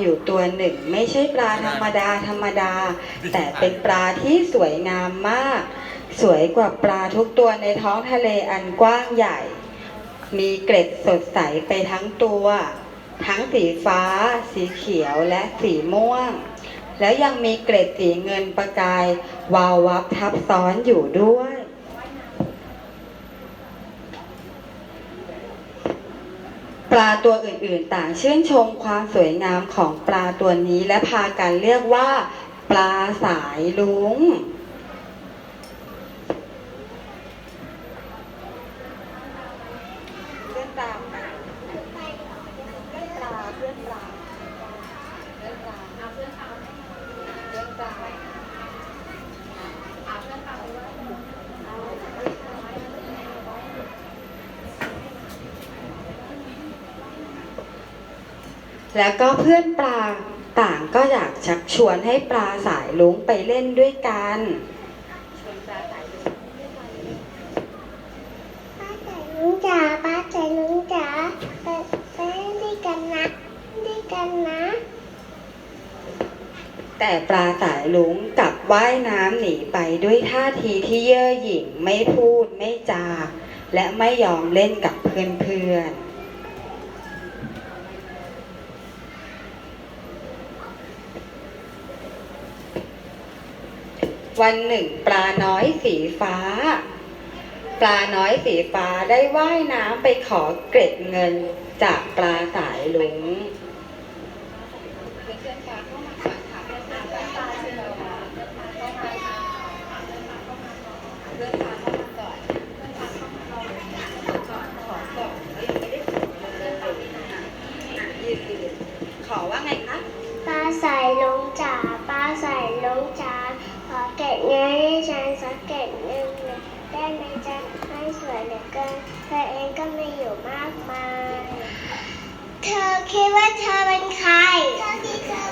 อยู่ตัวหนึ่ง ไม่ใช่ปลาธรรมดาธรรมดา แต่เป็นปลาที่สวยงามมาก สวยกว่าปลาทุกตัวในท้องทะเลอันกว้างใหญ่ มีเกล็ดสดใสไปทั้งตัว ทั้งสีฟ้า สีเขียวและสีม่วง แล้วยังมีเกล็ดสีเงินประกายวาววับทับซ้อนอยู่ด้วย ปลาตัวอื่นๆ ต่างชื่นชมความสวยงามของปลาตัวนี้และพากันเรียกว่า ปลาสายลุง เพื่อนตามนะเพื่อนปลาเพื่อนปลาเพื่อนปลาเพื่อนปลาเพื่อนปลาเพื่อนปลา แล้วก็เพื่อนปลาต่างก็อยากชักชวนให้ปลาสายลุงไปเล่นด้วยกันชวนปลาสายลุงป้าใจลุงจ๋าป้าใจลุงจ๋าไปไปเล่นด้วยกันนะด้วยกันนะ แต่ปลาสายลุงกลับว่ายน้ำหนีไปด้วยท่าทีที่เย่อหยิ่งไม่พูดไม่จา และไม่ยอมเล่นกับเพื่อนๆ วันหนึ่งปลาน้อยสีฟ้า ปลาน้อยสีฟ้าได้ว่ายน้ำไปขอเกร็ดเงินจากปลาสายลุงขอว่าไงคะป้าใส่ลุงจ๋าป้าใส่ลุงจ๋า ขอเก็บเงินให้ฉันสักเก็บหนึ่งหน่อยได้ไหมจ๊ะไม่สวยเหลือเกินเธอเองก็มีอยู่มากมาย เธอคิดว่าเธอเป็นใคร เธอคิดเธอ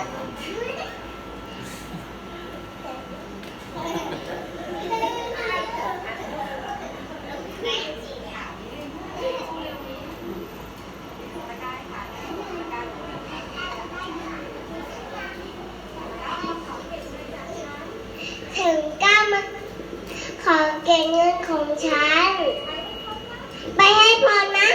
ถึงกล้ามาขอเก็บเงิน ของฉัน ไปให้พอนะ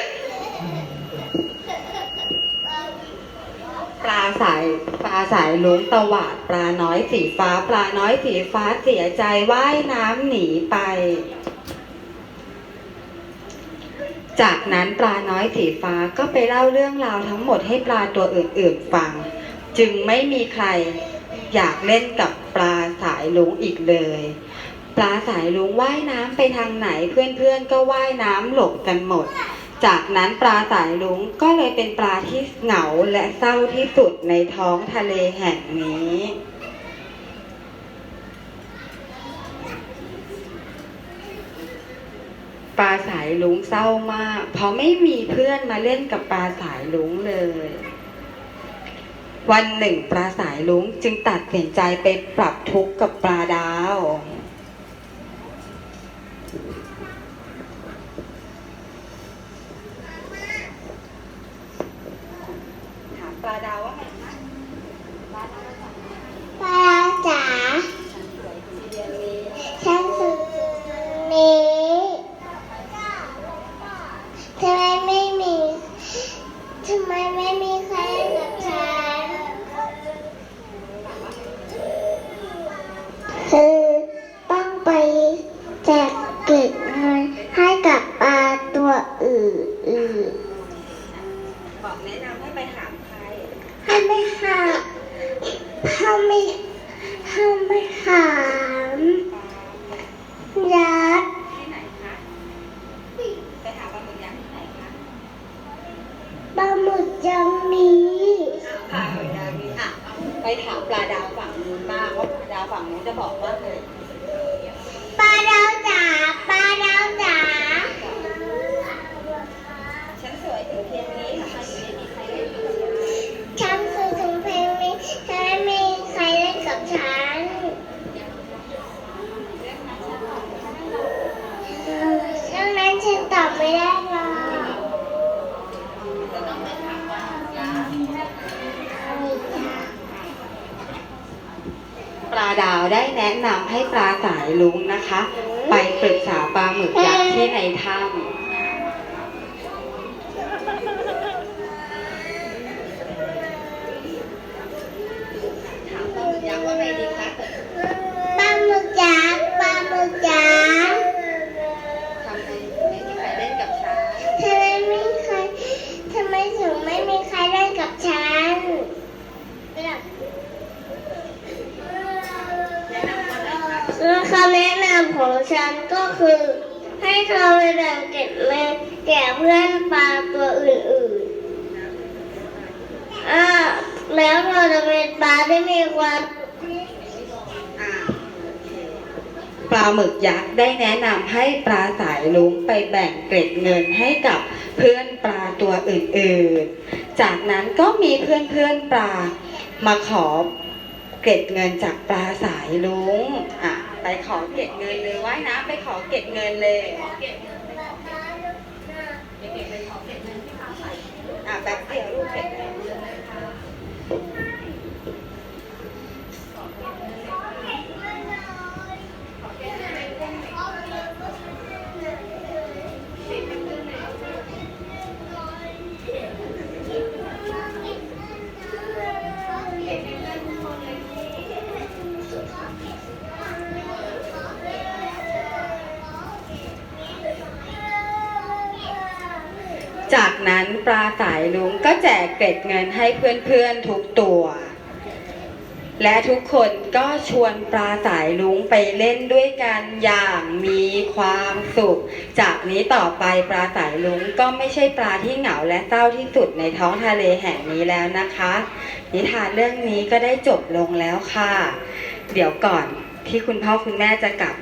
ปลาสายปลาสายลุงตวาดปลาน้อยสีฟ้า ปลาน้อยสีฟ้าเสียใจว่ายน้ำหนีไป จากนั้นปลาน้อยสีฟ้าก็ไปเล่าเรื่องราวทั้งหมดให้ปลาตัวอื่นๆฟัง จึงไม่มีใครอยากเล่นกับปลาสายลุงอีกเลย ปลาสายลุงว่ายน้ำไปทางไหนเพื่อนๆก็ว่ายน้ำหลบกันหมด จากนั้นปลาสายลุงก็เลยเป็นปลาที่เหงาและเศร้าที่สุดในท้องทะเลแห่งนี้ปลาสายลุงเศร้ามาก เพราะไม่มีเพื่อนมาเล่นกับปลาสายลุงเลย วันหนึ่งปลาสายลุงจึงตัดสินใจไปปรับทุกข์กับปลาดาว ถามปลาดาวว่าไงคะปลาดาวจ๋า ป้าจ๋า สวยทีเดียวนี้ ฉันสุดนี้ทำไมไม่มีทำไมไม่มีใครเล่นกับฉันคือต้องไปแจกเก็บเงินให้กับปลาตัวอื่น บอกแนะนำให้ ไปถามใครๆให้ไม่หาให้ไม่ให้ไม่หามยัดที่ไหนคะไปถามปลาหมึกยักษ์ที่ไหนคะปลาหมึกยังมีปลาหมึกยักษ์นี่อะไปถามปลาดาวฝั่งนู้นบ้างว่าปลาดาวฝั่งนู้นจะบอกว่าไงป ตอบไม่ได้หรอปลาดาวได้แนะนำให้ปลาสายลุงนะคะ ไปปรึกษาปลาหมึกยักษ์ที่ในถ้ำ คือคำแนะนำของฉันก็คือ ให้เธอไปแบ่งเก็บเงินแก่เพื่อนปลาตัวอื่นๆอ่าแล้วเราจะเป็นปลาที่มีความปลาหมึกยักษ์ได้แนะนำให้ปลาสายลุงไปแบ่งเกร็ดเงินให้กับเพื่อนปลาตัวอื่นๆ จากนั้นก็มีเพื่อนๆปลามาขอเกร็ดเงินจากปลาสายลุงอะ ไปขอเกร็ดเงินเลยว่ายน้ำไปขอเกร็ดเงินเลยอะแป๊บเดียวลูกเกร็ดเงิน จากนั้นปลาสายลุงก็แจกเกร็ดเงินให้เพื่อนๆทุกตัว และทุกคนก็ชวนปลาสายลุงไปเล่นด้วยกันอย่างมีความสุข จากนี้ต่อไปปลาสายลุงก็ไม่ใช่ปลาที่เหงาและเศร้าที่สุดในท้องทะเลแห่งนี้แล้วนะคะ นิทานเรื่องนี้ก็ได้จบลงแล้วค่ะ เดี๋ยวก่อนที่คุณพ่อคุณแม่จะกลับ